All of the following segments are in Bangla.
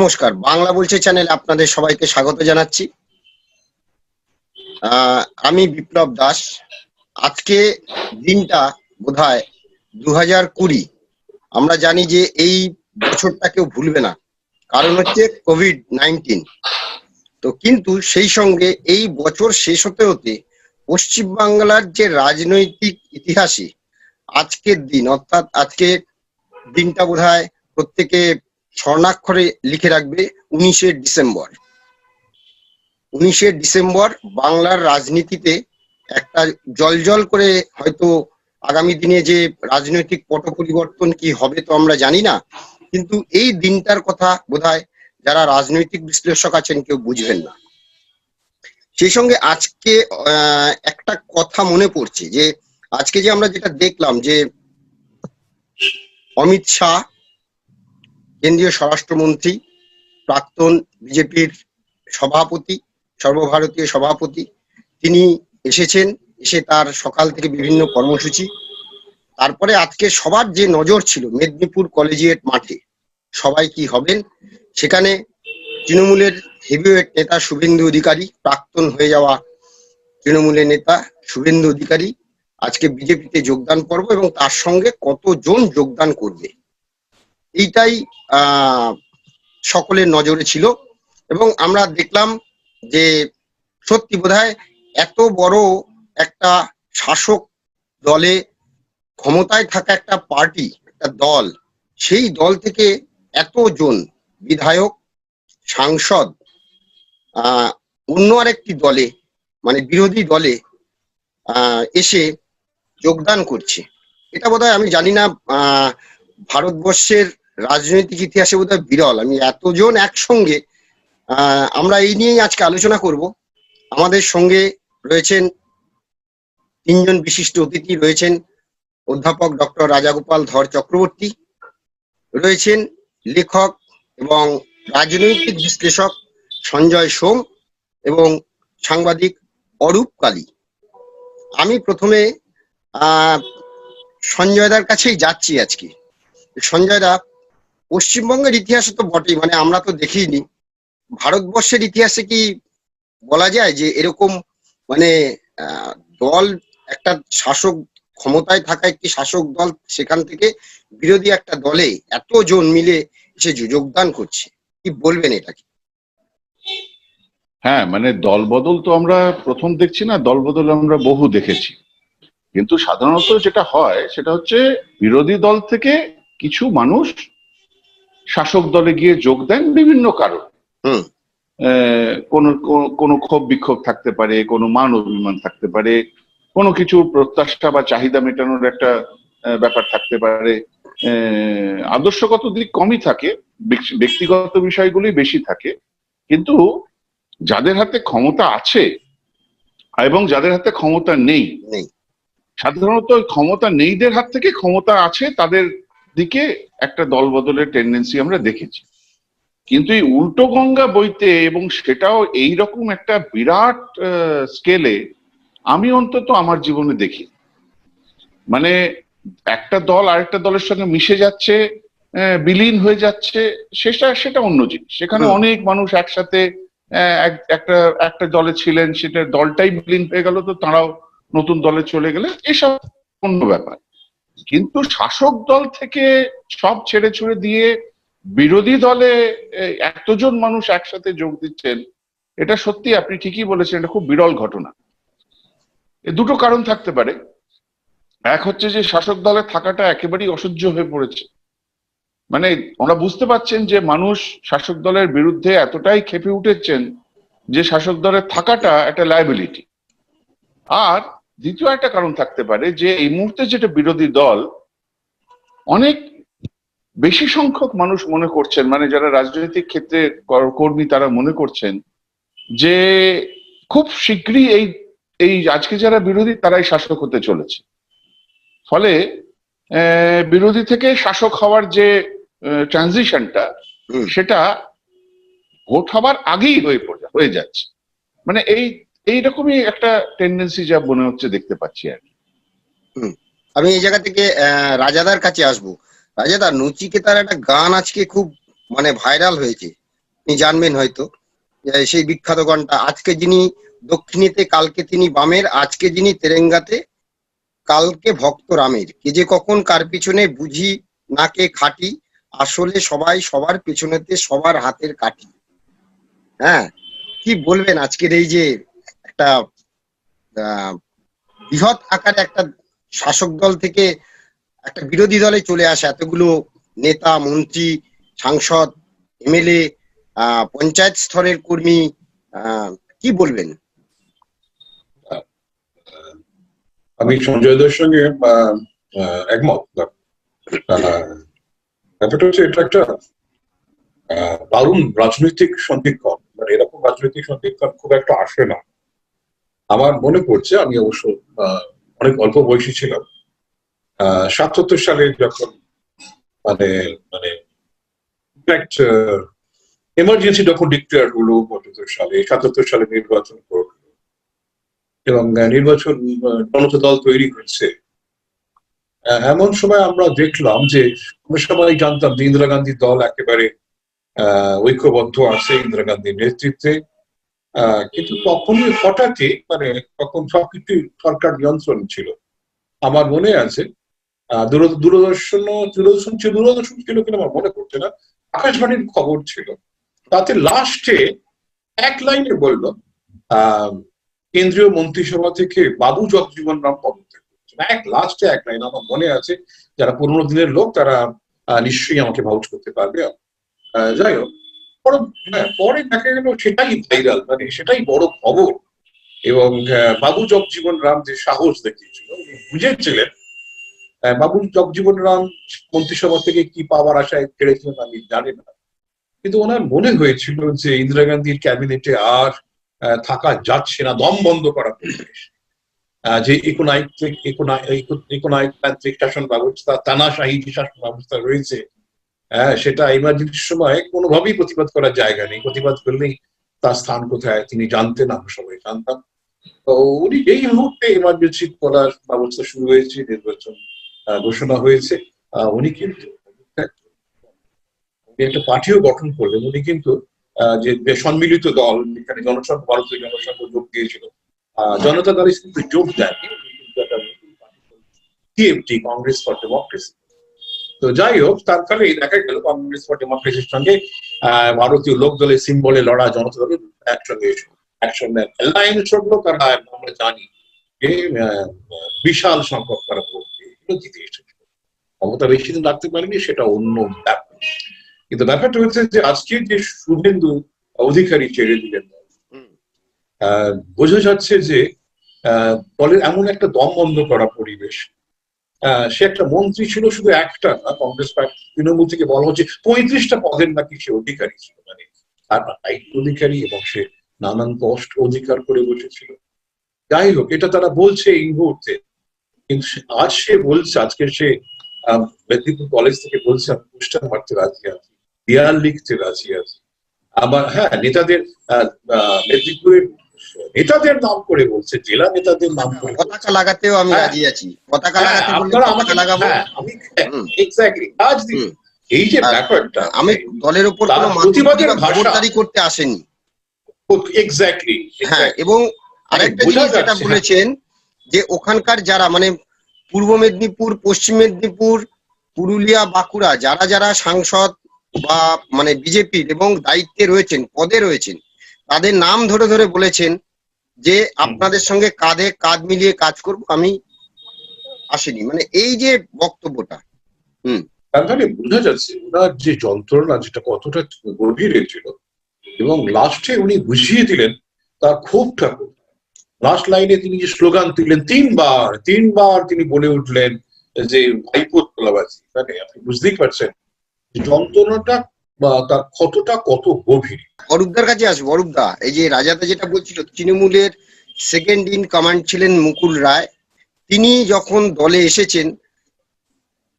নমস্কার। বাংলা বলছে চ্যানেলে আপনাদের সবাইকে স্বাগত জানাচ্ছি। আমি বিপ্লব দাস। আজকে দিনটা বোধহয় দু হাজার কুড়ি। আমরা জানি যে এই বছরটা কেউ ভুলবে না। কারণ হচ্ছে কোভিড নাইন্টিন। তো কিন্তু সেই সঙ্গে এই বছর শেষ হতে হতে পশ্চিমবাংলার যে রাজনৈতিক ইতিহাসে আজকের দিন, অর্থাৎ আজকে দিনটা বোধহয় প্রত্যেকে স্বর্ণাক্ষরে লিখে রাখবে উনিশে ডিসেম্বর। উনিশে ডিসেম্বর বাংলার রাজনীতিতে একটা জলজল করে হয়তো আগামী দিনে যে রাজনৈতিক পট পরিবর্তন কি হবে তো আমরা জানি না, কিন্তু এই দিনটার কথা বোধহয় যারা রাজনৈতিক বিশ্লেষক আছেন কেউ বুঝবেন না। সেই সঙ্গে আজকে একটা কথা মনে পড়ছে যে, আজকে যে আমরা যেটা দেখলাম যে অমিত শাহ কেন্দ্রীয় স্বরাষ্ট্রমন্ত্রী, প্রাক্তন বিজেপির সভাপতি, সর্বভারতীয় সভাপতি। তিনি এসেছেন, এসে তার সকাল থেকে বিভিন্ন কর্মসূচি। তারপরে আজকে সবার যে নজর ছিল, মেদিনীপুর কলেজিয়েট মাঠে সবাই কি হবেন, সেখানে তৃণমূলের হেভিওয়েট নেতা শুভেন্দু অধিকারী, প্রাক্তন হয়ে যাওয়া তৃণমূলের নেতা শুভেন্দু অধিকারী আজকে বিজেপিতে যোগদান পর্ব এবং তার সঙ্গে কতজন যোগদান করবে। এইটাই সকলের নজরে ছিল। এবং আমরা দেখলাম যে সত্যি বোধহয় এত বড় একটা শাসক দলে ক্ষমতায় থাকা একটা পার্টি, একটা দল, সেই দল থেকে এতজন বিধায়ক, সাংসদ অন্য আরেকটি দলে মানে বিরোধী দলে এসে যোগদান করছে। এটা বোধহয় আমি জানি না ভারতবর্ষের রাজনৈতিক ইতিহাসে বোধহয় বিরল। আমি এতজন একসঙ্গে আমরা এই নিয়েই আজকে আলোচনা করব। আমাদের সঙ্গে রয়েছেন তিনজন বিশিষ্ট অতিথি, রয়েছেন অধ্যাপক ডক্টর রাজাগোপাল ধর চক্রবর্তী, রয়েছেন লেখক এবং রাজনৈতিক বিশ্লেষক সঞ্জয় সোম এবং সাংবাদিক অরূপ কালী। আমি প্রথমে, আহ সঞ্জয়দার কাছেই যাচ্ছি আজকে। সঞ্জয়দা পশ্চিমবঙ্গের ইতিহাসে তো বটেই মানে আমরা তো দেখিনি। ভারতবর্ষের ইতিহাসে কি বলা যায় যে এরকম মানে দল, একটা শাসক ক্ষমতায় থাকা একটি শাসক দল সেখান থেকে বিরোধী একটা দলে এতজন মিলে এসে যো- যোগদান করছে? কি বলবেন এটা? কি হ্যাঁ মানে দলবদল তো আমরা প্রথম দেখছি না, দলবদল আমরা বহু দেখেছি। কিন্তু সাধারণত যেটা হয়, সেটা হচ্ছে বিরোধী দল থেকে কিছু মানুষ শাসক দলে গিয়ে যোগ দেন বিভিন্ন কারণ। হুম। কোন কোনো ক্ষোভ বিক্ষোভ থাকতে পারে কোনো মান অভিমান থাকতে পারে কোনো কিছু প্রত্যাশা বা চাহিদা মেটানোর একটা ব্যাপার থাকতে পারে। আদর্শগত দিক কমই থাকে ব্যক্তিগত বিষয়গুলি বেশি থাকে কিন্তু যাদের হাতে ক্ষমতা আছে এবং যাদের হাতে ক্ষমতা নেই সাধারণত ক্ষমতা নেইদের হাত থেকে ক্ষমতা আছে তাদের দিকে একটা দল বদলের টেন্ডেন্সি আমরা দেখেছি। কিন্তু এই উল্টো গঙ্গা বইতে এবং সেটাও এই রকম একটা বিরাট স্কেলে আমি অন্তত আমার জীবনে দেখি। মানে একটা দল আরেকটা দলের সঙ্গে মিশে যাচ্ছে আহ, বিলীন হয়ে যাচ্ছে সেটা সেটা অন্য জিনিস। সেখানে অনেক মানুষ একসাথে আহ, এক- একটা একটা দলে ছিলেন সেটা দলটাই বিলীন হয়ে গেল তো তারাও নতুন দলে চলে গেলে এসব অন্য ব্যাপার। কিন্তু শাসক দল থেকে সব ছেড়ে ছুড়ে দিয়ে বিরোধী দলে এতজন মানুষ একসাথে যোগ দিচ্ছেন, এটা সত্যি আপনি ঠিকই বলেছেন, এটা খুব বিরল ঘটনা। দুটো কারণ থাকতে পারে। এক হচ্ছে যে শাসক দলে থাকাটা একেবারেই অসহ্য হয়ে পড়েছে। মানে ওরা বুঝতে পারছেন যে মানুষ শাসক দলের বিরুদ্ধে এতটাই খেপে উঠেছেন যে শাসক দলের থাকাটা একটা লায়াবিলিটি আর দ্বিতীয় একটা কারণ থাকতে পারে যে এই মুহূর্তে যেটা বিরোধী দল অনেক বেশি সংখ্যক মানুষ মনে করছেন মানে যারা রাজনৈতিক ক্ষেত্রে কর্মী তারা মনে করছেন যে খুব শীঘ্রই এই এই আজকে যারা বিরোধী তারাই শাসক হতে চলেছে। ফলে আহ, বিরোধী থেকে শাসক হওয়ার যে ট্রানজিশনটা সেটা ভোট হবার আগেই হয়ে পড়ে হয়ে যাচ্ছে। মানে এই এইরকমই একটা টেন্ডেন্সি যা মনে হচ্ছে দেখতে পাচ্ছি আর কি। আমি এই জায়গা থেকে রাজাদার কাছে আসব। রাজাদা, নচিকেতার একটা গান আজকে খুব মানে ভাইরাল হয়েছে। আপনি জানবেন হয়তো। সেই বিখ্যাত গানটা, আজকে যিনি দক্ষিণেতে, কালকে তিনি বামের, আজকে যিনি তেরেঙ্গাতে, কালকে ভক্ত রামের। কে যে কখন কার পিছনে বুঝি নাকে খাটি, আসলে সবাই সবার পেছনেতে সবার হাতের কাটি হ্যাঁ কি বলবেন আজকের এই যে একটা বৃহৎ আকারে একটা শাসক দল থেকে একটা বিরোধী দলে চলে আসে। এতগুলো নেতা, মন্ত্রী, সাংসদ, এমএলএ পঞ্চায়েত স্তরের কর্মী কি বলবেন? আমি সঞ্জয়দের সঙ্গে একমত। ব্যাপারটা হচ্ছে, এটা একটা দারুণ রাজনৈতিক সন্ধিক্ষণ। মানে এরকম রাজনৈতিক সন্ধিক্ষণ খুব একটা আসে না। আমার মনে পড়ছে, আমি অবশ্য অনেক অল্প বয়সী ছিলাম। সাতাত্তর সালে যখন মানে মানে এমার্জেন্সি যখন ডিক্লেয়ার হলো পঁচাত্তর সালে সাতাত্তর সালে নির্বাচন করল। এবং নির্বাচন জনতা দল তৈরি হয়েছে। এমন সময় আমরা দেখলাম যে আমরা সবাই জানতাম যে ইন্দিরা গান্ধীর দল একেবারে ঐক্যবদ্ধ আছে ইন্দিরা গান্ধীর নেতৃত্বে। কিন্তু তখনই হঠাৎই মানে তখন সবকিছু সরকার নিয়ন্ত্রণ ছিল। আমার মনে আছে দূরদর্শন দূরদর্শন ছিল দূরদর্শন ছিল কিনা আমার মনে পড়ছে না। আকাশবাণীর খবর ছিল। তাতে লাস্টে এক লাইনে বলল কেন্দ্রীয় মন্ত্রিসভা থেকে বাবু জগজীবন রাম পদত্যাগ করেছেন। এক লাস্টে এক লাইন আমার মনে আছে, যারা পুরোনো দিনের লোক, তারা নিশ্চয়ই আমাকে ভাউচ করতে পারবে। যাই হোক পরে হ্যাঁ, দেখা গেল সেটাই ভাইরাল মানে সেটাই বড় খবর এবং বাবু জগজীবন রাম যে সাহস দেখিয়েছিল বুঝেছিলেন বাবু জগজীবন রাম মন্ত্রিসভা থেকে কি পাওয়ার আশায় ছেড়েছিলেন আমি জানি না কিন্তু ওনার মনে হয়েছিল যে ইন্দিরা গান্ধীর ক্যাবিনেটে আর থাকা যাচ্ছে না দম বন্ধ করা পরিবেশ যে ইকোনাইক ইকোনাইকতান্ত্রিক শাসন ব্যবস্থা তানাশাহী যে শাসন ব্যবস্থা রয়েছে আহ, সেটা ইমার্জেন্সির সময় কোনোভাবেই প্রতিবাদ করার জায়গা নেই। প্রতিবাদ করলেই তার স্থান কোথায় তিনি জানতেন আমরা সবাই জানতাম। তো উনি এই মুহূর্তে ইমার্জেন্সি করার ব্যবস্থা শুরু হয়েছে নির্বাচন ঘোষণা হয়েছে। উনি কিন্তু উনি একটা পার্টিও গঠন করলেন। উনি কিন্তু যে সম্মিলিত দল যেখানে জনসংঘ ভারতীয় জনসংঘ যোগ দিয়েছিল জনতা দলে কিন্তু যোগ দেয়নি। TMT Congress for democracy. তো যাই হোক তার ফলে দেখা গেল কংগ্রেস ফর ডেমোক্রেসির সঙ্গে আহ, ভারতীয় লোক দলের সিম্বলে লড়া জনতা দলের একসঙ্গে একসঙ্গে লাইন চলল তারা আমরা জানি যে বিশাল সংখ্যক তারা ভোট এগুলো জিতে এসেছিল ক্ষমতা বেশি দিন রাখতে পারেনি সেটা অন্য ব্যাপার কিন্তু ব্যাপারটা হচ্ছে যে আজকে যে শুভেন্দু অধিকারী ছেড়ে দিলেন হুম। আহ, বোঝা যাচ্ছে যে আহ, দলের এমন একটা দম বন্ধ করা পরিবেশ সে একটা মন্ত্রী ছিল, শুধু একটা না, কংগ্রেস পার্টি, তৃণমূল থেকে বলা হচ্ছে পঁয়ত্রিশটা পদের নাকি সে অধিকারী ছিল। মানে তার দায়িত্ব অধিকারী এবং সে নানান কষ্ট অধিকার করে বসেছিল। যাই হোক, এটা তারা বলছে এই মুহূর্তে। কিন্তু আজ সে বলছে, আজকে সে মেদিনীপুর কলেজ থেকে বলছে, আমি পোস্টার মারতে রাজি আছি দেয়াল লিখতে রাজি আছি। আবার হ্যাঁ নেতাদের মেদিনীপুরের নেতাদের নাম করে বলছে জেলা নেতাদের নাম করে পতাকা লাগাতেও আমি হ্যাঁ। রাজি আছি। পতাকা হ্যাঁ, লাগাতে আপনারা আমাকে লাগাবো? হ্যাঁ, আমি এক্স্যাক্টলি কাজ দিন এই যে ব্যাপারটা আমি দলের উপর কোনো প্রতিবাদের। খবরদারি করতে আসেনি। এক্স্যাক্টলি হ্যাঁ এবং আরেকটা জিনিস যেটা বলেছেন যে ওখানকার যারা মানে পূর্ব মেদিনীপুর পশ্চিম মেদিনীপুর পুরুলিয়া বাঁকুড়া যারা যারা সাংসদ বা মানে বিজেপির এবং দায়িত্বে রয়েছেন পদে রয়েছেন তাদের নাম ধরে ধরে বলেছেন যে আপনাদের সঙ্গে কাঁধে কাঁধ মিলিয়ে কাজ করব, আমি আসেনি। মানে এই যে বক্তব্যটা তার মানে বোঝা যাচ্ছে ওনার যে যন্ত্রণা, যেটা কতটা গভীরে ছিল, এবং লাস্টে উনি বুঝিয়ে দিলেন তার ক্ষোভটা লাস্ট লাইনে তিনি যে স্লোগান তুললেন, তিনবার তিনবার তিনি বলে উঠলেন যে ভাইপোত তোলাবাজি মানে আপনি বুঝতেই পারছেন যন্ত্রণাটা বা তার ক্ষতটা কত গভীর? অরূপদার কাছে আসব, অরূপদা। এই যে রাজাদা যেটা বলছিল, তৃণমূলের সেকেন্ড ইন কমান্ড ছিলেন মুকুল রায়। তিনি যখন দলে এসেছেন,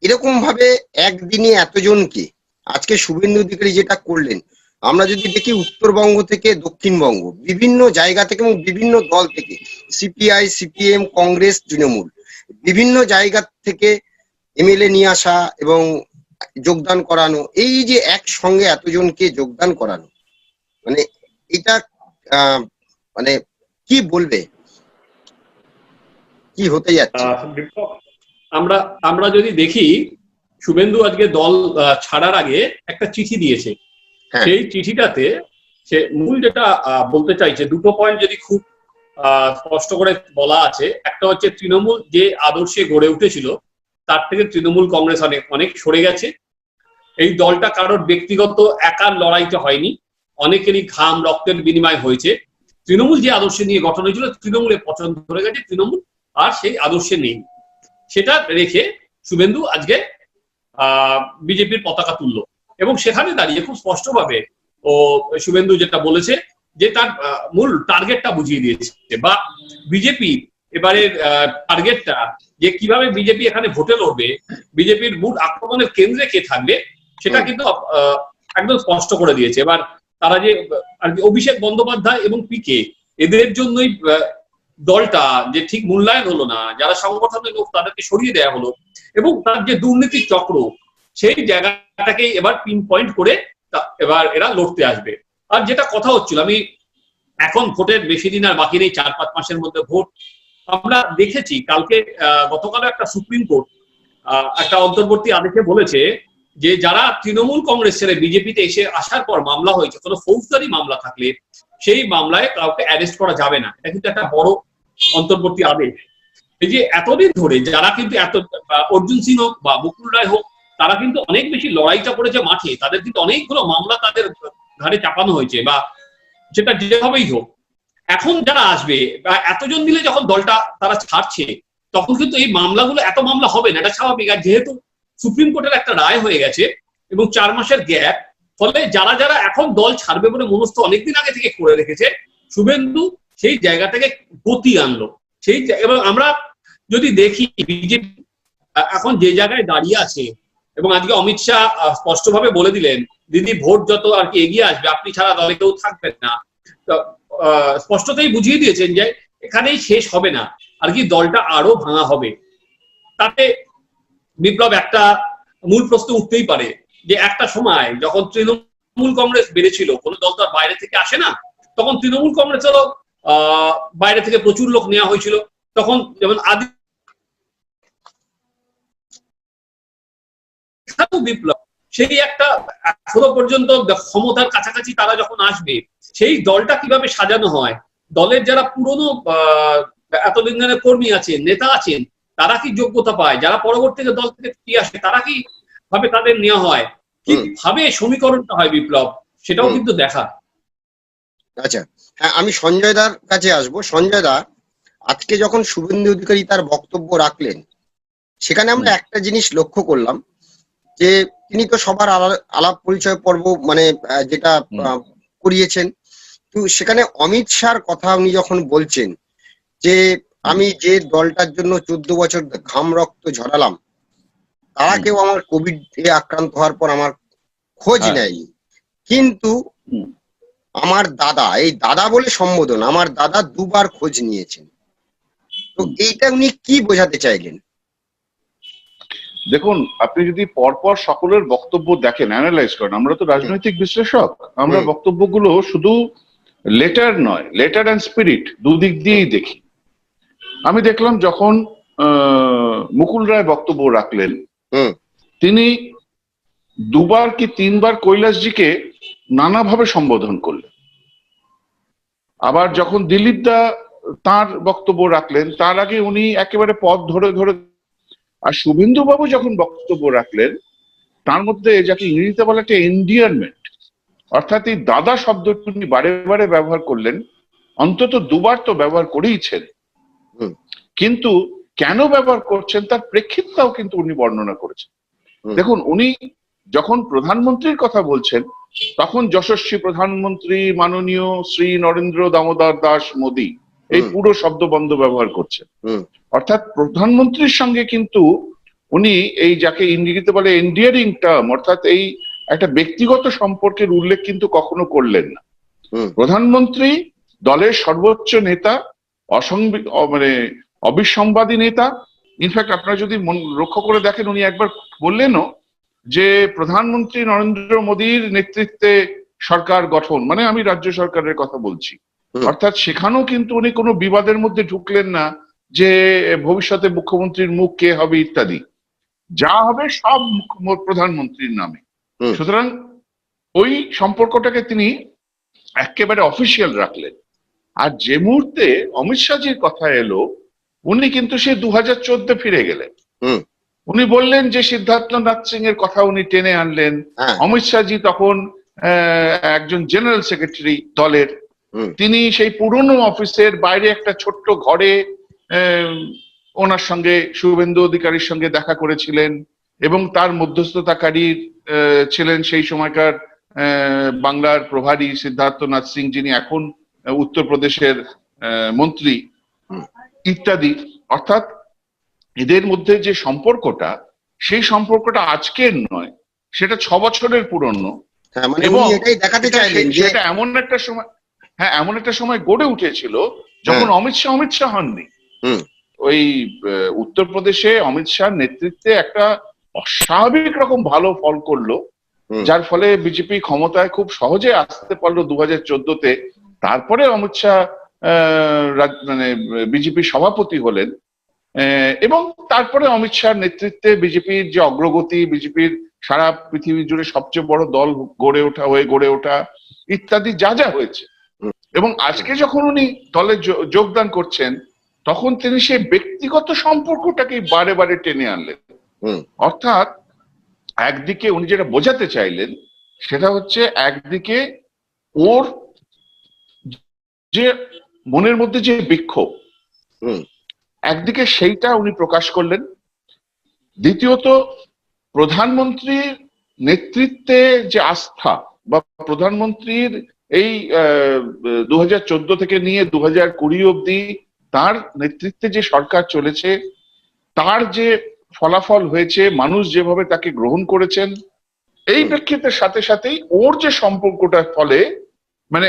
এরকম ভাবে একদিনে এতজনকে, আজকে শুভেন্দু অধিকারী যেটা করলেন, আমরা যদি দেখি উত্তরবঙ্গ থেকে দক্ষিণবঙ্গ, বিভিন্ন জায়গা থেকে এবং বিভিন্ন দল থেকে সিপিআই সিপিএম কংগ্রেস তৃণমূল, বিভিন্ন জায়গা থেকে এমএলএ নিয়ে আসা এবং যোগদান করানো এই যে একসঙ্গে এতজনকে যোগদান করানো মানে এটা মানে কি বলবে? কি হতে যাচ্ছে? আমরা আমরা যদি দেখি শুভেন্দু আজকে দল ছাড়ার আগে একটা চিঠি দিয়েছে। হ্যাঁ। সেই চিঠিটাতে সে মূল যেটা আহ, বলতে চাইছে দুটো পয়েন্ট যদি খুব আহ, স্পষ্ট করে বলা আছে একটা হচ্ছে তৃণমূল যে আদর্শে গড়ে উঠেছিল তার থেকে তৃণমূল কংগ্রেস অনেক অনেক সরে গেছে। এই দলটা কারোর ব্যক্তিগত একার লড়াইতে হয়নি। অনেকেরই ঘাম রক্তের বিনিময় হয়েছে। তৃণমূল যে আদর্শ নিয়ে গঠন হয়েছিল, তৃণমূলের পছন্দ ধরে গেছে তৃণমূল, আর সেই আদর্শে নেই। সেটা রেখে শুভেন্দু আজকে বিজেপির পতাকা তুললো। এবং সেখানে দাঁড়িয়ে খুব স্পষ্টভাবে ও শুভেন্দু যেটা বলেছে, যে তার মূল টার্গেটটা বুঝিয়ে দিয়েছে, বা বিজেপি এবারের টার্গেটটা যে কীভাবে বিজেপি এখানে ভোটে লড়বে বিজেপির মূল আক্রমণের কেন্দ্রে কে থাকবে সেটা কিন্তু একদম স্পষ্ট করে দিয়েছে। এবার তারা যে আর কি অভিষেক বন্দ্যোপাধ্যায় এবং পিকে এদের জন্যই দলটা যে ঠিক মূল্যায়ন হলো না যারা সংগঠনের লোক তাদেরকে সরিয়ে দেওয়া হলো এবং তার যে দুর্নীতির চক্র সেই জায়গাটাকেই এবার পিন পয়েন্ট করে এবার এরা লড়তে আসবে। আর যেটা কথা হচ্ছিল আমি এখন ভোটের বেশি দিন আর বাকি নেই চার পাঁচ মাসের মধ্যে ভোট আমরা দেখেছি কালকে আহ, গতকালও একটা সুপ্রিম কোর্ট একটা অন্তর্বর্তী আদেশে বলেছে যে যারা তৃণমূল কংগ্রেস ছেড়ে বিজেপিতে এসে আসার পর মামলা হয়েছে কোনো ফৌজদারি মামলা থাকলে সেই মামলায় কাউকে অ্যারেস্ট করা যাবে না। এটা কিন্তু একটা বড় অন্তর্বর্তী আদেশ। এই যে এতদিন ধরে যারা কিন্তু এত অর্জুন সিং হোক বা মুকুল রায় হোক তারা কিন্তু অনেক বেশি লড়াইটা করেছে মাঠে। তাদের কিন্তু অনেকগুলো মামলা তাদের ঘাড়ে চাপানো হয়েছে বা সেটা যেভাবেই হোক এখন যারা আসবে বা এতজন মিলে যখন দলটা তারা ছাড়ছে, তখন কিন্তু এই মামলাগুলো, এত মামলা হবে না, এটা স্বাভাবিক। আর যেহেতু সুপ্রিম কোর্টের একটা রায় হয়ে গেছে এবং চার মাসের গ্যাপ, ফলে যারা যারা এখন দল ছাড়বে বলে মনস্থ অনেকদিন আগে থেকে করে রেখেছে, শুভেন্দু সেই জায়গাটাকে গতি আনলো। সেই এবং আমরা যদি দেখি বিজেপি এখন যে জায়গায় দাঁড়িয়ে আছে, এবং আজকে অমিত শাহ স্পষ্টভাবে বলে দিলেন, দিদি, ভোট যত আর কি এগিয়ে আসবে, আপনি ছাড়া দলে কেউ থাকবেন না। স্পষ্টতই বুঝিয়ে দিয়েছেন যে এখানেই শেষ হবে না, আর কি দলটা আরও ভাঙা হবে। তাতে বিপ্লব একটা মূল প্রশ্ন উঠতেই পারে যে একটা সময় যখন তৃণমূল কংগ্রেস বেড়েছিল, কোনো দল তো আর বাইরে থেকে আসে না, তখন তৃণমূল কংগ্রেসেরও বাইরে থেকে প্রচুর লোক নেওয়া হয়েছিল, তখন যেমন আদি বিপ্লব, সেই একটা এখনও পর্যন্ত ক্ষমতার কাছাকাছি তারা যখন আসবে সেই দলটা কীভাবে সাজানো হয়? দলের যারা পুরনো আহ, এতদিন ধরে কর্মী আছেন নেতা আছেন তারা কি যোগ্যতা পায়? যারা পরবর্তীতে দল থেকে ফিরে আসে তারা কি ভাবে তাদের নেওয়া হয়? কীভাবে সমীকরণটা হয় বিপ্লব? সেটাও কিন্তু দেখা। আচ্ছা হ্যাঁ আমি সঞ্জয় দার কাছে আসব। সঞ্জয় দা আজকে যখন শুভেন্দু অধিকারী তার বক্তব্য রাখলেন সেখানে আমরা একটা জিনিস লক্ষ্য করলাম যে তিনি তো সবার আলা- আলাপ পরিচয় পর্ব মানে যেটা করিয়েছেন। সেখানে অমিত শাহর কথা উনি যখন বলছেন যে আমি যে দলটার জন্য চোদ্দ বছর ঘাম রক্ত ঝরালাম তারা কেউ আমার কোভিড এ আক্রান্ত হওয়ার পর আমার খোঁজ হ্যাঁ। নেয়নি। কিন্তু আমার দাদা এই দাদা বলে সম্বোধন আমার দাদা দুবার খোঁজ নিয়েছেন। তো। এইটা উনি কি বোঝাতে চাইলেন? দেখুন আপনি যদি পরপর সকলের বক্তব্য দেখেন অ্যানালাইজ করেন আমরা তো রাজনৈতিক বিশ্লেষক আমরা বক্তব্যগুলো শুধু লেটার নয় লেটার অ্যান্ড স্পিরিট দুদিক দিয়েই দেখি আমি দেখলাম যখন আহ, মুকুল রায় বক্তব্য রাখলেন। তিনি দুবার কি তিনবার কৈলাসজিকে নানাভাবে সম্বোধন করলেন আবার যখন দিলীপ দা তার বক্তব্য রাখলেন তার আগে উনি একেবারে পথ ধরে ধরে আর শুভেন্দু বাবু যখন বক্তব্য রাখলেন তার মধ্যে যাকে ইংরেজিতে বলা একটা এন্ডিয়ারমেন্ট অর্থাৎ এই দাদা শব্দটি উনি বারে বারে ব্যবহার করলেন অন্তত দুবার তো ব্যবহার করেইছেন। কিন্তু কেন ব্যবহার করছেন তার প্রেক্ষিতটাও কিন্তু উনি বর্ণনা করেছেন। দেখুন উনি যখন প্রধানমন্ত্রীর কথা বলছেন তখন যশস্বী প্রধানমন্ত্রী মাননীয় শ্রী নরেন্দ্র দামোদর দাস মোদী এই। পুরো শব্দবন্ধ ব্যবহার করছেন। অর্থাৎ প্রধানমন্ত্রীর সঙ্গে কিন্তু উনি এই যাকে ইংরেজিতে বলে এন্ডিয়ারিং টার্ম অর্থাৎ এই একটা ব্যক্তিগত সম্পর্কের উল্লেখ কিন্তু কখনো করলেন না। প্রধানমন্ত্রী দলের সর্বোচ্চ নেতা অসংবি মানে অবিসংবাদী নেতা। ইনফ্যাক্ট আপনারা যদি লক্ষ্য করে দেখেন উনি একবার বললেনও যে প্রধানমন্ত্রী নরেন্দ্র মোদীর নেতৃত্বে সরকার গঠন মানে আমি রাজ্য সরকারের কথা বলছি। অর্থাৎ সেখানেও কিন্তু উনি কোনো বিবাদের মধ্যে ঢুকলেন না যে ভবিষ্যতে মুখ্যমন্ত্রীর মুখ কে হবে ইত্যাদি। যা হবে সব প্রধানমন্ত্রীর নামে। সুতরাং ওই সম্পর্কটাকে তিনি একেবারে অফিসিয়াল রাখলেন। আর যে মুহূর্তে অমিত শাহজির কথা এলো উনি কিন্তু সে দু হাজার ফিরে গেলেন। উনি বললেন যে সিদ্ধার্থনাথ সিং এর কথা উনি টেনে আনলেন। হ্যাঁ। অমিত শাহজি তখন একজন জেনারেল সেক্রেটারি দলের। তিনি সেই পুরনো অফিসের বাইরে একটা ছোট্ট ঘরে আহ, ওনার সঙ্গে শুভেন্দু অধিকারীর সঙ্গে দেখা করেছিলেন। এবং তার মধ্যস্থতাকারী আহ, ছিলেন সেই সময়কার বাংলার প্রভারী সিদ্ধার্থনাথ সিং যিনি এখন উত্তরপ্রদেশের মন্ত্রী ইত্যাদি। অর্থাৎ এদের মধ্যে যে সম্পর্কটা সেই সম্পর্কটা আজকের নয় সেটা ছ বছরের পুরনো। হ্যাঁ মানে এবং সেটা এমন একটা সময় হ্যাঁ এমন একটা সময় গড়ে উঠেছিল যখন অমিত শাহ অমিত শাহ হননি। হুম। ওই উত্তরপ্রদেশে অমিত শাহ নেতৃত্বে একটা অস্বাভাবিক রকম ভালো ফল করল যার ফলে বিজেপি ক্ষমতায় খুব সহজে আসতে পারল দু হাজার চোদ্দতে। তারপরে অমিত শাহ মানে বিজেপি সভাপতি হলেন। এবং তারপরে অমিত শাহর নেতৃত্বে বিজেপির যে অগ্রগতি বিজেপির সারা পৃথিবী জুড়ে সবচেয়ে বড় দল গড়ে ওঠা হয়ে গড়ে ওঠা ইত্যাদি যা যা হয়েছে। এবং আজকে যখন উনি দলে যোগদান করছেন তখন তিনি সেই ব্যক্তিগত সম্পর্কটাকে বারে বারে টেনে আনলেন। অর্থাৎ একদিকে উনি যেটা বোঝাতে চাইলেন, সেটা হচ্ছে একদিকে ওর যে মনের মধ্যে যে বিক্ষোভ। একদিকে সেইটা উনি প্রকাশ করলেন দ্বিতীয়ত, প্রধানমন্ত্রীর নেতৃত্বে যে আস্থা বা প্রধানমন্ত্রীর এই দু হাজার চোদ্দ থেকে নিয়ে দু হাজার কুড়ি অব্দি তার নেতৃত্বে যে সরকার চলেছে, তার যে ফলাফল হয়েছে মানুষ যেভাবে তাকে গ্রহণ করেছেন এই প্রেক্ষিতের সাথে সাথেই ওর যে সম্পর্কটার ফলে মানে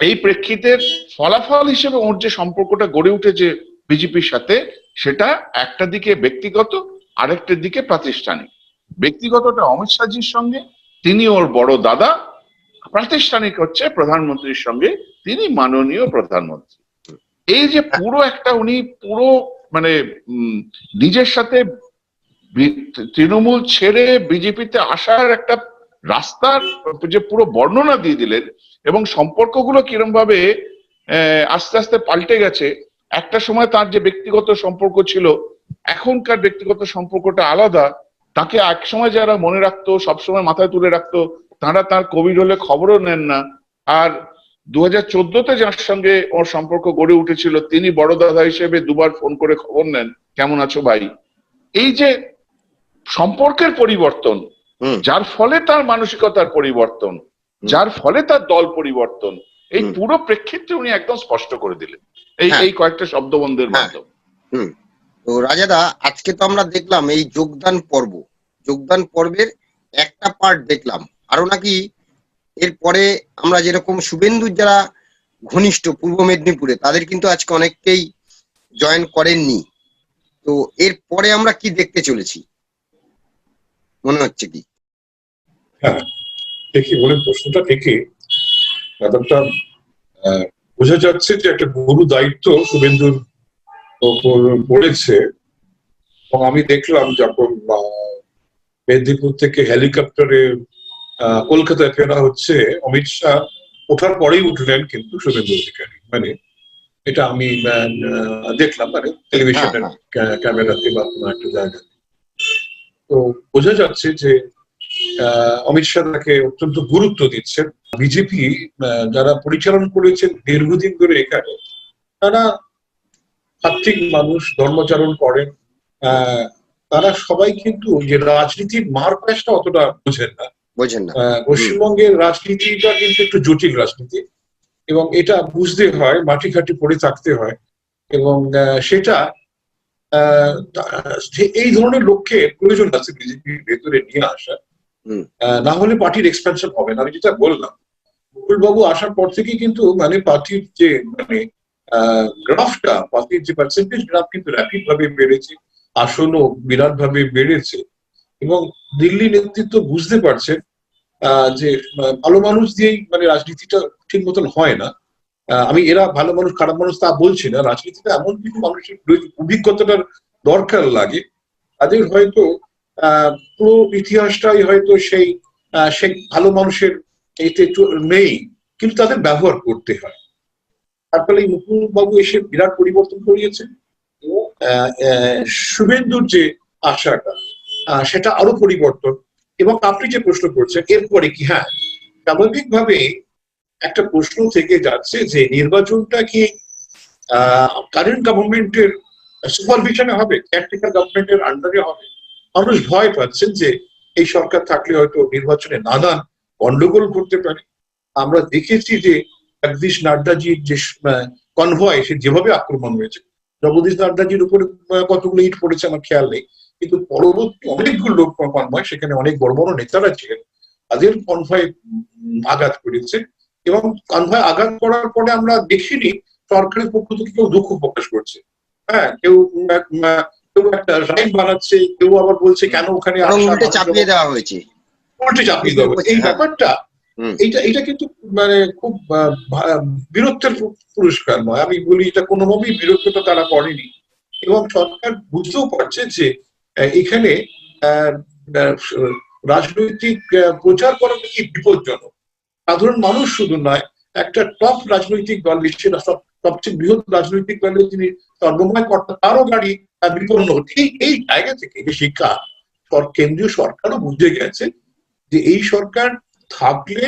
এই প্রেক্ষিতের ফলাফল হিসেবে ওর যে সম্পর্কটা গড়ে উঠেছে বিজেপির সাথে সেটা একটা দিকে ব্যক্তিগত আরেকটার দিকে প্রাতিষ্ঠানিক। ব্যক্তিগতটা অমিত শাহজির সঙ্গে তিনি ওর বড় দাদা প্রাতিষ্ঠানিক হচ্ছে প্রধানমন্ত্রীর সঙ্গে তিনি মাননীয় প্রধানমন্ত্রী। এই যে পুরো একটা উনি পুরো মানে নিজের সাথে তৃণমূল ছেড়ে বিজেপিতে আসার একটা রাস্তার যে পুরো বর্ণনা দিয়ে দিলেন এবং সম্পর্কগুলো কিরম ভাবে আস্তে আস্তে পাল্টে গেছে। একটা সময় তার যে ব্যক্তিগত সম্পর্ক ছিল, এখনকার ব্যক্তিগত সম্পর্কটা আলাদা। তাকে এক সময় যারা মনে রাখতো, সবসময় মাথায় তুলে রাখতো, তারা তার কোভিড হলে খবরও নেন না। আর দু হাজার চোদ্দতে যার সঙ্গে ওর সম্পর্ক গড়ে উঠেছিল তিনি বড় দাদা হিসেবে দুবার ফোন করে খবর নেন কেমন আছো ভাই? এই যে সম্পর্কের পরিবর্তন যার ফলে তার মানসিকতার পরিবর্তন যার ফলে তার দল পরিবর্তন এই পুরো প্রেক্ষিতে উনি একদম স্পষ্ট করে দিলেন এই হ্যাঁ। এই কয়েকটা শব্দবন্ধের হ্যাঁ। মাধ্যমে। তো রাজাদা আজকে তো আমরা দেখলাম এই যোগদান পর্ব যোগদান পর্বের একটা পার্ট দেখলাম আরও নাকি এরপরে আমরা যেরকম শুভেন্দুর যারা ঘনিষ্ঠ পূর্ব মেদিনীপুরে, তাদের কিন্তু আজকে অনেককেই জয়েন করেননি। তো এরপরে আমরা কি দেখতে চলেছি? মনে হচ্ছে কি? হ্যাঁ ঠিকই বলে প্রশ্নটা ঠিকই ব্যাপারটা বোঝা যাচ্ছে যে একটা গুরু দায়িত্ব শুভেন্দুর পড়েছে। এবং আমি দেখলাম যখন মেদিনীপুর থেকে হেলিকপ্টারে কলকাতায় ফেরা হচ্ছে অমিত শাহ ওঠার পরেই উঠলেন কিন্তু শুভেন্দু অধিকারী। মানে এটা আমি দেখলাম মানে টেলিভিশনের হ্যাঁ, ক্যা- ক্যামেরাতে বা কোনো একটা জায়গায় তো বোঝা যাচ্ছে যে আহ, অমিত শাহ তাকে অত্যন্ত গুরুত্ব দিচ্ছেন। বিজেপি যারা পরিচালন করেছেন দীর্ঘদিন ধরে এখানে তারা আর্থিক মানুষ ধর্মাচরণ করেন আহ, তারা সবাই কিন্তু যে রাজনীতির মারপ্যাচটা অতটা বোঝেন না। বোঝেন না। পশ্চিমবঙ্গের রাজনীতিটা কিন্তু একটু জটিল রাজনীতি এবং এটা বুঝতে হয় মাটি খাটি পড়ে থাকতে হয় এবং সেটা এই ধরনের লোককে প্রয়োজন আছে বিজেপির ভেতরে নিয়ে আসা না হলে পার্টির এক্সপেনশন হবে না। আমি যেটা বললাম মুকুল বাবু আসার পর থেকেই কিন্তু মানে পার্টির যে মানে গ্রাফটা পার্টির যে পার্সেন্টেজ গ্রাফ কিন্তু র্যাপিড ভাবে বেড়েছে আসনও বিরাট ভাবে বেড়েছে। এবং দিল্লি নেতৃত্ব বুঝতে পারছে যে ভালো মানুষ দিয়েই মানে রাজনীতিটা ঠিক মতন হয় না। আমি এরা ভালো মানুষ, খারাপ মানুষ তা বলছি না। রাজনীতিতে এমন কিছু মানুষের অভিজ্ঞতাটার দরকার লাগে। তাদের হয়তো পুরো ইতিহাসটাই হয়তো সেই সেই ভালো মানুষের এতে নেই, কিন্তু তাদের ব্যবহার করতে হয়। তার ফলে এই মুকুল বাবু এসে বিরাট পরিবর্তন করিয়েছেন। শুভেন্দুর যে আশাটা সেটা আরও পরিবর্তন। এবং আপনি যে প্রশ্ন করছেন, এরপরে কি? হ্যাঁ স্বাভাবিকভাবে একটা প্রশ্ন থেকে যাচ্ছে যে নির্বাচনটা কি কারেন্ট গভর্নমেন্টের সুপারভিশনে হবে? ক্যারটেকার গভর্নমেন্টের আন্ডারে হবে? মানুষ ভয় পাচ্ছেন যে এই সরকার থাকলে হয়তো নির্বাচনে নানান গন্ডগোল করতে পারে। আমরা দেখেছি যে জগদীশ নাড্ডাজির যে কনভয় সে যেভাবে আক্রমণ হয়েছে। জগদীশ নাড্ডাজির উপরে কতগুলো ইট পড়েছে আমার খেয়াল নেই। কিন্তু পরবর্তী অনেকগুলো লোক কনভয় সেখানে অনেক বড় বড় নেতারা ছিলেন তাদের কনভয় আঘাত করেছে এবং কনভয় আঘাত করার পরে আমরা দেখিনি সরকারের পক্ষ থেকে কেউ দুঃখ প্রকাশ করছে হ্যাঁ কেউ কেউ একটা রাইট বানাচ্ছে কেউ আবার বলছে কেন ওখানে উল্টে চাপিয়ে দেওয়া হয়েছে উল্টে চাপিয়ে দেওয়া হচ্ছে। এই হ্যাঁ। ব্যাপারটা। এইটা এটা কিন্তু মানে খুব বীরত্বের পুরস্কার নয় আমি বলি এটা কোনোভাবেই বীরত্বটা তারা করেনি এবং সরকার বুঝতেও পারছে যে এখানে রাজনৈতিক প্রচার করা কি বিপজ্জনক? সাধারণ মানুষ শুধু নয় একটা টপ রাজনৈতিক দল বিশ্বের সবচেয়ে বৃহৎ রাজনৈতিক দলের যিনি সর্বময় কর্তা তারও গাড়ি বিপন্ন। হচ্ছে এই- জায়গা থেকে যে শিক্ষা কেন্দ্রীয় সরকারও বুঝে গেছে যে এই সরকার থাকলে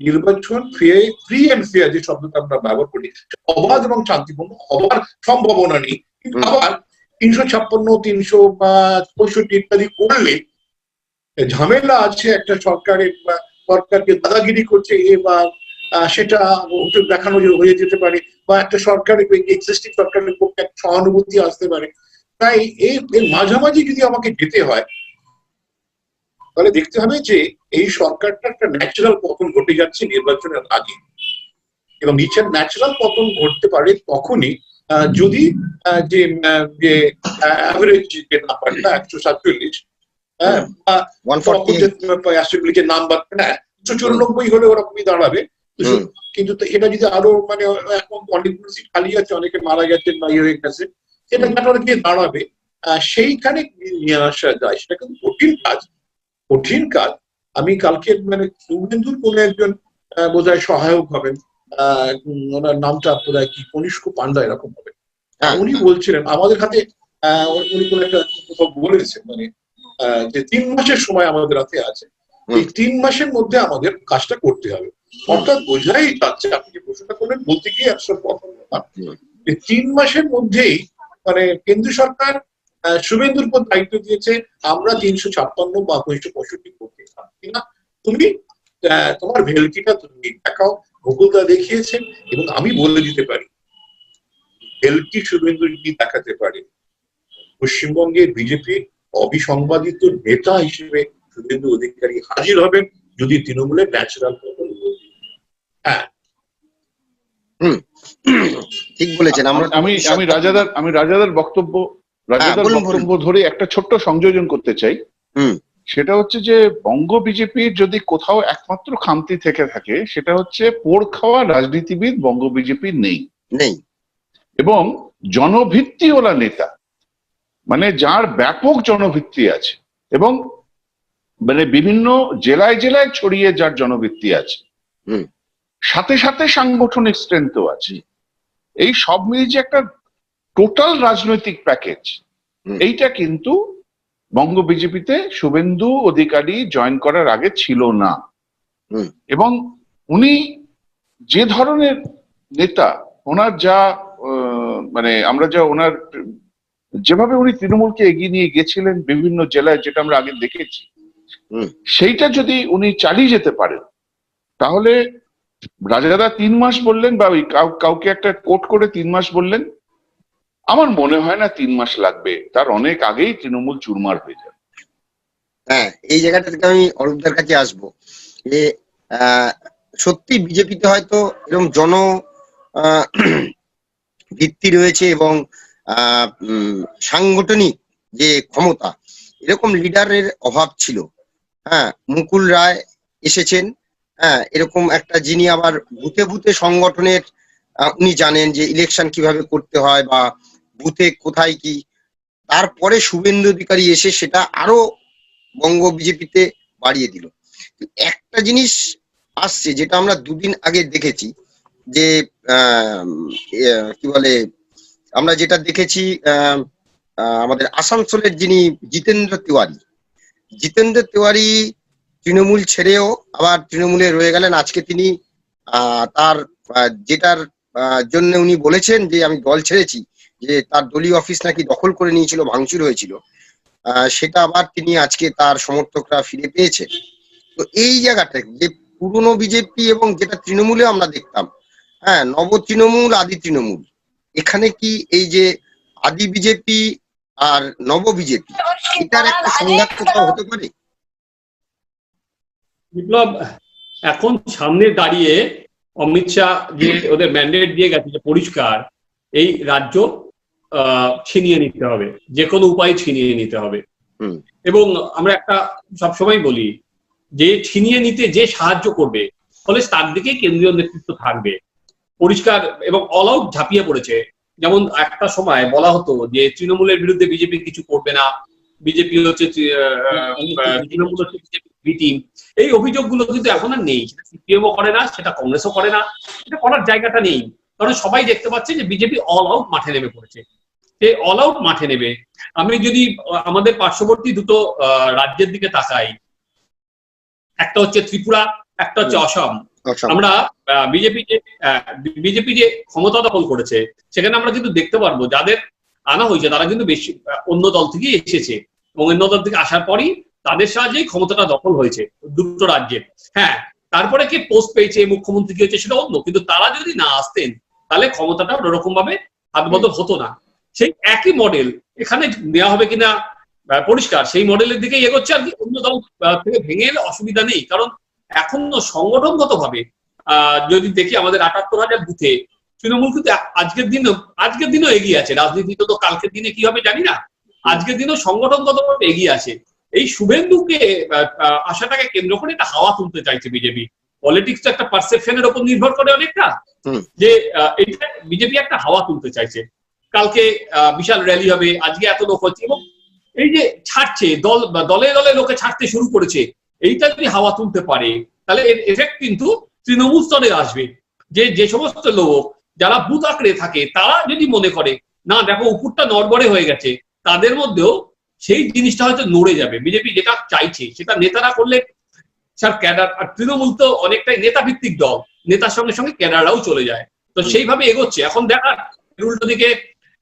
নির্বাচন ফ্রি এন্ড ফেয়ার যে শব্দটা আমরা ব্যবহার করি অবাধ এবং শান্তিপূর্ণ হওয়ার সম্ভাবনা নেই। আবার তিনশো ছাপ্পান্ন, তিনশো পঁয়ষট্টি ইত্যাদি করলে ঝামেলা আছে একটা সরকারের সরকারকে দাদাগিরি করছে এ বা সেটা দেখানো হয়ে যেতে পারে বা একটা সরকারের এক্সিস্টিং সরকারের পক্ষে একটা সহানুভূতি আসতে পারে। তাই এই মাঝামাঝি যদি আমাকে যেতে হয়, তাহলে দেখতে হবে যে এই সরকারটা একটা ন্যাচারাল পতন ঘটে যাচ্ছে নির্বাচনের আগে। এবং নিচের ন্যাচারাল পতন ঘটতে পারে তখনই যদি যে যে অ্যাভারেজ যে নাম্বারটা একশো সাতচল্লিশ হ্যাঁ বা ওয়ান ফর্টি নাম্বার হ্যাঁ একশো চুরানব্বই হলে ওরকমই দাঁড়াবে। কিন্তু এটা যদি আরও মানে এখন অনেকগুলো সিট খালি আছে অনেকে মারা গেছে বা ইয়ে হয়ে গেছে সেটা কাটার গিয়ে দাঁড়াবে। আহ, সেইখানে নিয়ে আসা যায় সেটা কিন্তু কঠিন কাজ। কঠিন কাজ। আমি কালকে মানে শুভেন্দুর কোন একজন বোধহয় সহায়ক হবেন। ওনার নামটা বোধহয় কি কনিষ্ক পান্ডা এরকম হবে। হ্যাঁ। উনি বলছিলেন আমাদের হাতে উনি কোন একটা কোথাও বলেছেন মানে যে তিন মাসের সময় আমাদের হাতে আছে। এই তিন মাসের মধ্যে আমাদের কাজটা করতে হবে। অর্থাৎ বোঝাই যাচ্ছে আপনি যে প্রশ্নটা করলেন বলতে গিয়ে একশো। যে তিন মাসের মধ্যেই মানে কেন্দ্র সরকার শুভেন্দুর উপর দায়িত্ব দিয়েছে আমরা তিনশো ছাপ্পান্ন বা দুইশো পঁয়ষট্টি করতে পারছি না তুমি আহ, তোমার ভেলকিটা তুমি দেখাও মুকুলদা দেখিয়েছেন এবং আমি বলে দিতে পারি। ভেলকি শুভেন্দু যদি দেখাতে পারে। পশ্চিমবঙ্গের বিজেপি অবিসংবাদিত নেতা হিসেবে শুভেন্দু অধিকারী হাজির হবেন যদি তৃণমূলের ন্যাচারাল। হ্যাঁ। ঠিক বলেছেন আমরা আমি আমি রাজাদার আমি রাজাদার বক্তব্য রাজাদার হ্যাঁ, বক্তব্য ধরে একটা ছোট্ট সংযোজন করতে চাই। হুম। সেটা হচ্ছে যে বঙ্গ বিজেপির যদি কোথাও একমাত্র খামতি থেকে থাকে সেটা হচ্ছে পোড় খাওয়া রাজনীতিবিদ বঙ্গ বিজেপির নেই। নেই। এবং জনভিত্তিওয়ালা নেতা মানে যার ব্যাপক জনভিত্তি আছে এবং মানে বিভিন্ন জেলায় জেলায় ছড়িয়ে যার জনভিত্তি আছে। হুম। সাথে সাথে সাংগঠনিক স্ট্রেংথও আছে। এই সব মিলিয়ে যে একটা টোটাল রাজনৈতিক প্যাকেজ এইটা কিন্তু বঙ্গ বিজেপিতে শুভেন্দু অধিকারী জয়েন করার আগে ছিল না। এবং উনি যে ধরনের নেতা ওনার যা মানে আমরা যা ওনার যেভাবে উনি তৃণমূলকে এগিয়ে নিয়ে গেছিলেন বিভিন্ন জেলায় যেটা আমরা আগে দেখেছি সেইটা যদি উনি চালিয়ে যেতে পারেন তাহলে রাজাদা তিন মাস বললেন বা ওই কাউ- কাউকে একটা কোট করে তিন মাস বললেন আমার মনে হয় না তিন মাস লাগবে। তার অনেক আগেই তৃণমূল চুরমার হয়ে যাবে। হ্যাঁ এই জায়গাটা থেকে আমি অরূপদার কাছে আসব যে সত্যি বিজেপিতে হয়তো এরকম জন ভিত্তি রয়েছে এবং সাংগঠনিক যে ক্ষমতা, এরকম লিডারের অভাব ছিল। হ্যাঁ মুকুল রায় এসেছেন। হ্যাঁ এরকম একটা যিনি আবার ভূতে ভূতে সংগঠনের উনি জানেন যে ইলেকশন কীভাবে করতে হয় বা বুথে কোথায় কি? তারপরে শুভেন্দু অধিকারী এসে সেটা আরও বঙ্গ বিজেপিতে বাড়িয়ে দিল। একটা জিনিস আসছে যেটা আমরা দুদিন আগে দেখেছি যে কি বলে, আমরা যেটা দেখেছি আমাদের আসানসোলের যিনি জিতেন্দ্র তিওয়ারি জিতেন্দ্র তিওয়ারি তৃণমূল ছেড়েও আবার তৃণমূলে রয়ে গেলেন। আজকে তিনি তার যেটার জন্য উনি বলেছেন যে, আমি দল ছেড়েছি যে তার দলীয় অফিস নাকি দখল করে নিয়েছিল, ভাঙচুর হয়েছিল সেটা আবার তিনি আজকে তার সমর্থকরা ফিরে পেয়েছেন তো এই জায়গাটা, যে পুরনো বিজেপি এবং যেটা তৃণমূলে আমরা দেখতাম হ্যাঁ নব তৃণমূল, আদি তৃণমূল, এখানে কি এই যে আদি বিজেপি আর নব বিজেপি, এটার একটা সংঘাত কোথাও হতে পারে? বিপ্লব, এখন সামনে দাঁড়িয়ে অমিত শাহ যে ওদের ম্যান্ডেট দিয়ে গেছে যে পরিষ্কার, এই রাজ্য ছিনিয়ে নিতে হবে যে কোনো উপায়ে ছিনিয়ে নিতে হবে। এবং আমরা একটা সবসময় বলি যে ছিনিয়ে নিতে যে সাহায্য করবে ফলে তার দিকে কেন্দ্রীয় নেতৃত্ব থাকবে। পরিষ্কার এবং অল আউট ঝাঁপিয়ে পড়েছে। যেমন একটা সময় বলা হতো যে তৃণমূলের বিরুদ্ধে বিজেপি কিছু করবে না বিজেপি হচ্ছে তৃণমূল হচ্ছে বিজেপি টিম এই অভিযোগগুলো কিন্তু এখন আর নেই। সেটা সিপিএমও করে না সেটা কংগ্রেসও করে না এটা করার জায়গাটা নেই। কারণ সবাই দেখতে পাচ্ছে যে বিজেপি অল আউট মাঠে নেমে পড়েছে। সে অল আউট মাঠে নেবে। আমি যদি আমাদের পার্শ্ববর্তী দুটো আহ, রাজ্যের দিকে তাকাই একটা হচ্ছে ত্রিপুরা একটা হচ্ছে অসম। অসম। আমরা বিজেপি যে বিজেপি যে ক্ষমতা দখল করেছে সেখানে আমরা কিন্তু দেখতে পারব যাদের আনা হয়েছে তারা কিন্তু বেশি অন্য দল থেকে এসেছে। এবং অন্য দল থেকে আসার পরই তাদের সাহায্যেই ক্ষমতাটা দখল হয়েছে দুটো রাজ্যে হ্যাঁ তারপরে কে পোস্ট পেয়েছে মুখ্যমন্ত্রী কি হয়েছে সেটা অন্য। কিন্তু তারা যদি না আসতেন তাহলে ক্ষমতাটা ওরকম ভাবে হাতবদল হতো না। সেই একই মডেল এখানে নেওয়া হবে কিনা পরিষ্কার সেই মডেলের দিকে এগোচ্ছে আর কি অন্য দল থেকে ভেঙে এলে অসুবিধা নেই। কারণ এখনও সংগঠনগত ভাবে যদি দেখি আমাদের আটাত্তর হাজার বুথে তৃণমূল কিন্তু আজকের দিনও আজকের দিনও এগিয়ে আছে। রাজনীতিতে তো কালকের দিনে কি হবে জানি না। আজকের দিনও সংগঠনগত ভাবে এগিয়ে আছে। এই শুভেন্দুকে আশাটাকে কেন্দ্র করে একটা হাওয়া তুলতে চাইছে বিজেপি। পলিটিক্স একটা পারসেপশনের উপর নির্ভর করে অনেকটা। যে এটা বিজেপি একটা হাওয়া তুলতে চাইছে। কালকে বিশাল র্যালি হবে, আজকে এত লোক হচ্ছে এবং এই যে ছাড়ছে, দল দলে দলে লোকে ছাড়তে শুরু করেছে, এইটা যদি হাওয়া তুলতে পারে, তাহলে এর এফেক্ট কিন্তু তৃণমূল স্তরে আসবে। যে যে সমস্ত লোক যারা বুথ আঁকড়ে থাকে, তারা যদি মনে করে, না, দেখো, উপরটা নড়বড়ে হয়ে গেছে তাদের মধ্যেও সেই জিনিসটা হয়তো নড়ে যাবে। বিজেপি যেটা চাইছে, সেটা নেতারা করলে, স্যার, ক্যাডার, আর তৃণমূল তো অনেকটাই নেতা ভিত্তিক দল, নেতার সঙ্গে সঙ্গে ক্যাডাররাও চলে যায়। তো সেইভাবে এগোচ্ছে। এখন দেখা উল্টো দিকে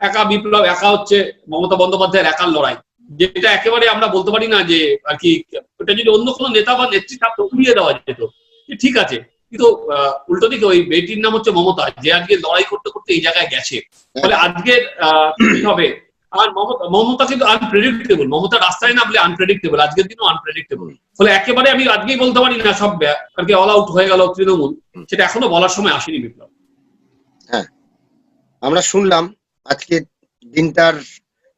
একা বিপ্লব একা হচ্ছে মমতা বন্দ্যোপাধ্যায়ের একার লড়াই। যেটা একেবারে আমরা বলতে পারি না যে আর কি ওটা যদি অন্য কোনো নেতা বা নেত্রী থাকতো উড়িয়ে দেওয়া যেত। ঠিক আছে কিন্তু উল্টো দিকে ওই বেটির নাম হচ্ছে মমতা যে আজকে লড়াই করতে করতে এই জায়গায় গেছে। ফলে আজকের আহ, হবে? আর মমতা মমতা কিন্তু আনপ্রেডিক্টেবল মমতা রাস্তায় না বলে আনপ্রেডিক্টেবল আজকের দিনও আনপ্রেডিক্টেবল ফলে একেবারে আমি আজকেই বলতে পারি না সব আর কি অল আউট হয়ে গেল তৃণমূল সেটা এখনও বলার সময় আসেনি বিপ্লব। হ্যাঁ আমরা শুনলাম আজকে দিনটার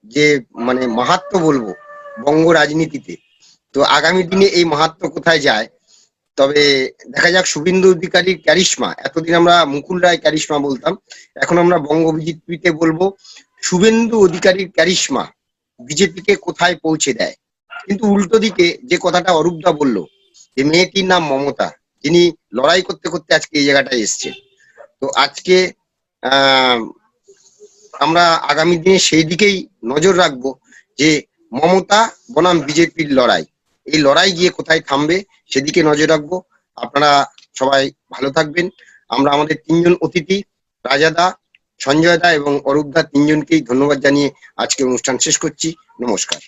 যে মানে মাহাত্ম বলব, বঙ্গ রাজনীতিতে। তো আগামী দিনে এই মাহাত্ম কোথায় যায়? তবে দেখা যাক শুভেন্দু অধিকারীর ক্যারিশমা, এতদিন আমরা মুকুল রায় ক্যারিশমা বলতাম, এখন আমরা বঙ্গ বিজেপিতে বলব, শুভেন্দু অধিকারীর ক্যারিশমা বিজেপিকে কোথায় পৌঁছে দেয়? কিন্তু উল্টো দিকে যে কথাটা অরূপদা বলল, যে মেয়েটির নাম মমতা, যিনি লড়াই করতে করতে আজকে এই জায়গাটায় এসছেন। তো আজকে, আহ আমরা আগামী দিনে সেই দিকেই নজর রাখব যে মমতা বনাম বিজেপির লড়াই। এই লড়াই গিয়ে কোথায় থামবে সেদিকে নজর রাখব। আপনারা সবাই ভালো থাকবেন। আমরা আমাদের তিনজন অতিথি রাজাদা সঞ্জয় দা এবং অরূপ দা তিনজনকেই ধন্যবাদ জানিয়ে আজকে অনুষ্ঠান শেষ করছি। নমস্কার।